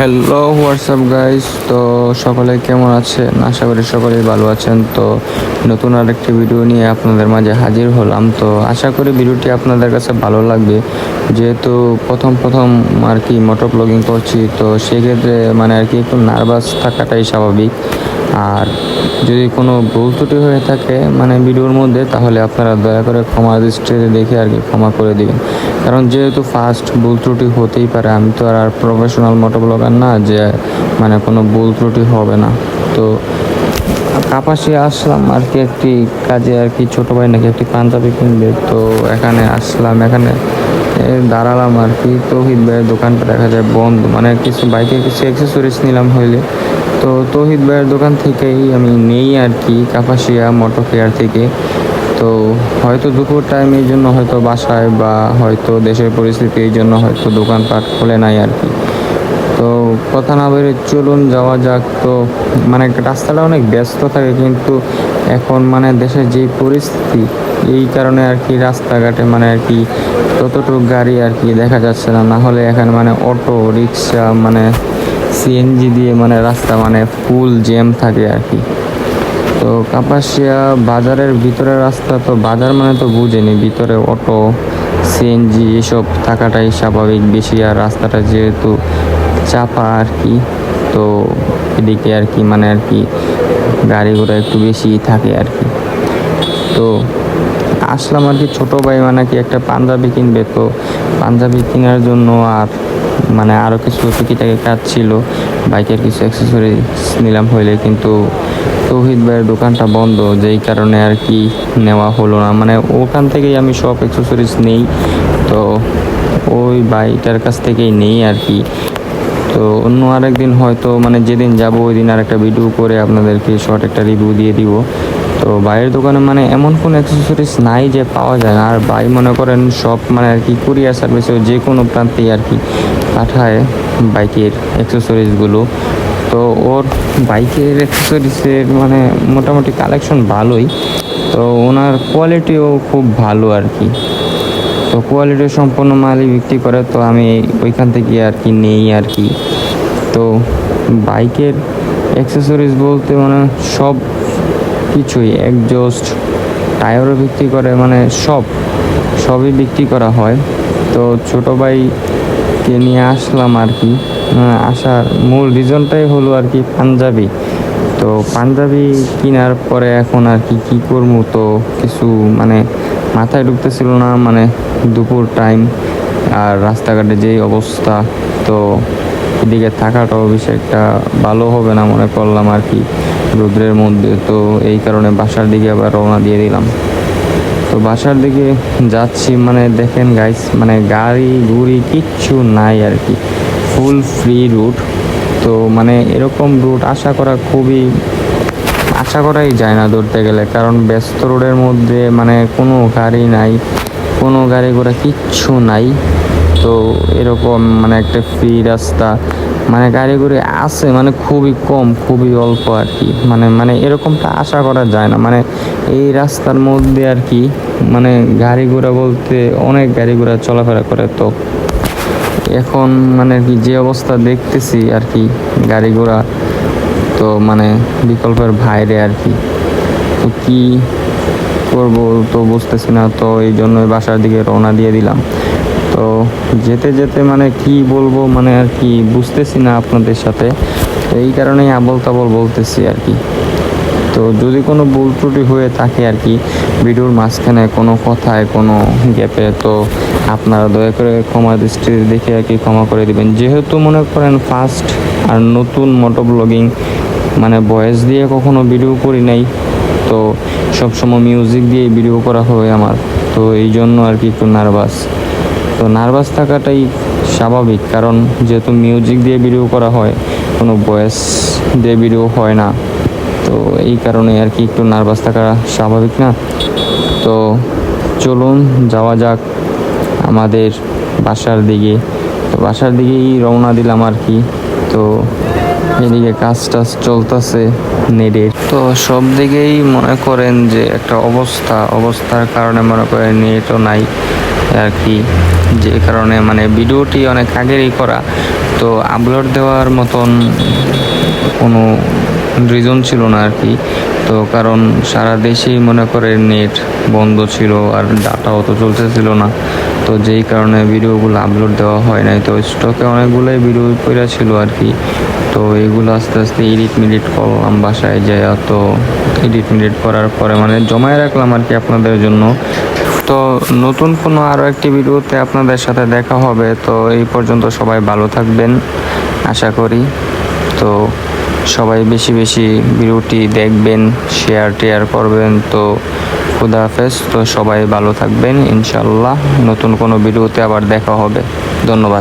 Hello WhatsApp guys তো সকলে কেমন আছেন? আশা করি সকলেই ভালো আছেন। তো নতুন আরেকটি ভিডিও নিয়ে আপনাদের মাঝে হাজির হলাম। তো আশা করি ভিডিওটি আপনাদের কাছে ভালো লাগবে। যেহেতু প্রথম প্রথম আর কি মোটর ব্লগিং করছি, তো সেক্ষেত্রে মানে আর কি একটু নার্ভাস থাকাটাই স্বাভাবিক। আর যদি কোনো ভুল ত্রুটি হয়ে থাকে মানে ভিডিওর মধ্যে, তাহলে আপনারা দয়া করে ক্ষমা দৃষ্টিতে দেখে আর কি ক্ষমা করে দিবেন। কারণ যেহেতু ফার্স্ট ভুল ত্রুটি হতেই পারে, আমি তো আর প্রফেশনাল মোটো ব্লগার না যে মানে কোনো ভুল ত্রুটি হবে না। তো কাপাসি আসলাম আর কি একটি কাজে আর কি ছোটো ভাই নাকি একটি পাঞ্জাবি কিনবে। তো এখানে আসলাম, এখানে দাঁড়ালাম আর কি। ভাইয়ের দোকানটা দেখা যায় বন্ধ। মানে কিছু বাইকের কিছু অ্যাক্সেসরিজ নিলাম হইলে। তো তৌহিদ ভাইয়ের দোকান থেকেই আমি নেই আর কি, কাপাসিয়া মোটর কেয়ার থেকে। তো হয়তো দুপুর টাইম এই জন্য হয়তো বাসায় বা হয়তো দেশের পরিস্থিতি এই জন্য হয়তো দোকানপাট খোলে নাই আর কি। তো কথা না বেরে চলুন, যাওয়া যাক। তো মানে রাস্তাটা অনেক ব্যস্ত থাকে কিন্তু এখন মানে দেশের যে পরিস্থিতি, এই কারণে আর কি রাস্তাঘাটে মানে আর কি ততটুকু গাড়ি আর কি দেখা যাচ্ছে না। না হলে এখানে মানে অটো, রিক্সা মানে সিএনজি দিয়ে মানে রাস্তা মানে ফুল জ্যাম থাকে আর কি। তো কাপাসিয়া বাজারের ভিতরে রাস্তা তো, বাজার মানে তো বুঝেনি, ভিতরে অটো সিএনজি এসব থাকাটাই স্বাভাবিক বেশি, আর রাস্তাটা যেহেতু চাপা আর কি, তো এদিকে আর কি মানে আর কি গাড়ি ঘোড়া একটু বেশি থাকে আর কি। তো আসলাম আর কি ছোটো ভাই মানে কি একটা পাঞ্জাবি কিনবে, তো পাঞ্জাবি কেনার জন্য আর মানে আরও কিছু টুকিটাকি কাজ ছিল। বাইকের কিছু অ্যাক্সেসরি নিলাম হইলে কিন্তু তৌহিদ ভাইয়ের দোকানটা বন্ধ, যেই কারণে আর কি নেওয়া হলো না। মানে ওখান থেকেই আমি সব অ্যাক্সেসরিজ নেই, তো ওই বাইটার কাছ থেকেই নেই আর কি। তো অন্য আরেকদিন হয়তো মানে যেদিন যাব ওই দিন আর একটা ভিডিও করে আপনাদেরকে শর্ট একটা রিভিউ দিয়ে দিব। তো বাইরের দোকানে মানে এমন কোনো অ্যাক্সেসরিজ নাই যে পাওয়া যায় না। আর ভাই মনে করেন সব মানে আর কি কুরিয়ার সার্ভিসে যে কোনো প্রান্তেই আর কি পাঠায় বাইকের অ্যাক্সেসরিজগুলো তো ওর বাইকের অ্যাক্সেসরিজের মানে মোটামুটি কালেকশন ভালোই। তো ওনার কোয়ালিটিও খুব ভালো আর কি। তো কোয়ালিটি সম্পন্ন মালই বিক্রি করে, তো আমি ওইখান থেকে আর কি নেই আর কি। তো বাইকের অ্যাক্সেসরিজ বলতে মানে সব কিছুই একজস্ট টায়ারও বিক্রি করে মানে সব সবই বিক্রি করা হয়। তো ছোটো ভাইকে নিয়ে আসলাম আর কি। আহ, আসার মূল রিজনটাই হলো আর কি পাঞ্জাবি। তো পাঞ্জাবি কেনার পরে এখন আর কি কী করব? তো কিছু মানে মাথায় ঢুকতেছিল না মানে দুপুর টাইম আর রাস্তাঘাটে যেই অবস্থা তো এদিকে থাকাটাও বেশি একটা ভালো হবে না মনে করলাম আর কি রোদ্রের মধ্যে। তো এই কারণে বাসার দিকে আবার রওনা দিয়ে দিলাম। তো বাসার দিকে যাচ্ছি মানে দেখেন গাইস মানে গাড়ি গুড়ি কিচ্ছু নাই আর কি। ফুল ফ্রি রুট তো মানে এরকম রুট আশা করা খুবই, আশা করাই যায় না ধরতে গেলে। কারণ ব্যস্ত রোডের মধ্যে মানে কোনো গাড়ি নাই, কোনো গাড়ি ঘোড়া কিচ্ছু নাই। তো এরকম মানে একটা ফ্রি রাস্তা মানে গাড়ি ঘুরে আছে মানে খুবই কম, খুবই অল্প আর কি মানে মানে এরকমটা আশা করা যায় না। মানে এই রাস্তার মধ্যে আর কি মানে গাড়ি ঘোড়া বলতে অনেক গাড়ি ঘোড়া চলাফেরা করে তো। এখন মানে কি যে অবস্থা দেখতেছি আর কি গাড়ি ঘোড়া তো মানে বিকল্পের বাইরে আর কি তো কি করব তো বুঝতেছি না, তো এই জন্যই বাসার দিকে রওনা দিয়ে দিলাম। তো যেতে যেতে মানে কি বলব মানে আর কি বুঝতেছি না আপনাদের সাথে। তো এই কারণেই আবল তাবল বলতেছি আর কি। তো যদি কোনো ভুল ত্রুটি হয়ে থাকে আর কি, ভিডিওর মাঝখানে কোনো কথায়, কোনো গ্যাপে, তো আপনারা দয়া করে ক্ষমা দৃষ্টি দেখে আর কি ক্ষমা করে দিবেন। যেহেতু মনে করেন ফার্স্ট আর নতুন মোটো ব্লগিং মানে ভয়েস দিয়ে কখনো ভিডিও করি নাই, তো সবসময় মিউজিক দিয়ে ভিডিও করা হয় আমার। তো এই জন্য আর কি একটু নার্ভাস। তো নার্ভাস থাকাটাই স্বাভাবিক। কারণ যেহেতু মিউজিক দিয়ে ভিডিও করা হয়, কোনো ভয়েস দিয়ে ভিডিও হয় না। তো এই কারণে আর কি একটু নার্ভাস থাকা স্বাভাবিক না। তো চলুন, যাওয়া যাক আমাদের বাসার দিকে। তো বাসার দিকেই রওনা দিলাম আর কি। তো এদিকে কাজ টাজ চলতেছে নেটের। তো সব দিকেই মনে করেন যে একটা অবস্থা। অবস্থার কারণে মনে করেন নেটও নাই আর কি। যে কারণে মানে ভিডিওটি অনেক আগেরই করা, তো আপলোড দেওয়ার মতন কোনো রিজন ছিল না আর কি। তো কারণ সারা দেশেই মনে করে নেট বন্ধ ছিল আর ডাটাও তো চলতেছিল না। তো যেই কারণে ভিডিওগুলো আপলোড দেওয়া হয় নাই, তো স্টকে অনেকগুলোই ভিডিও পড়া ছিল আর কি। তো এগুলো আস্তে আস্তে এডিট মিডিট করলাম বাসায় যায় তো এডিট মিডিট করার পরে মানে জমায় রাখলাম আর কি আপনাদের জন্য। তো নতুন কোনো আরও একটি ভিডিওতে আপনাদের সাথে দেখা হবে। তো এই পর্যন্ত সবাই ভালো থাকবেন, আশা করি। তো সবাই বেশি বেশি ভিডিওটি দেখবেন শেয়ার টেয়ার করবেন। তো খুদা হাফেজ। তো সবাই ভালো থাকবেন ইনশাল্লাহ নতুন কোনো ভিডিওতে আবার দেখা হবে। ধন্যবাদ।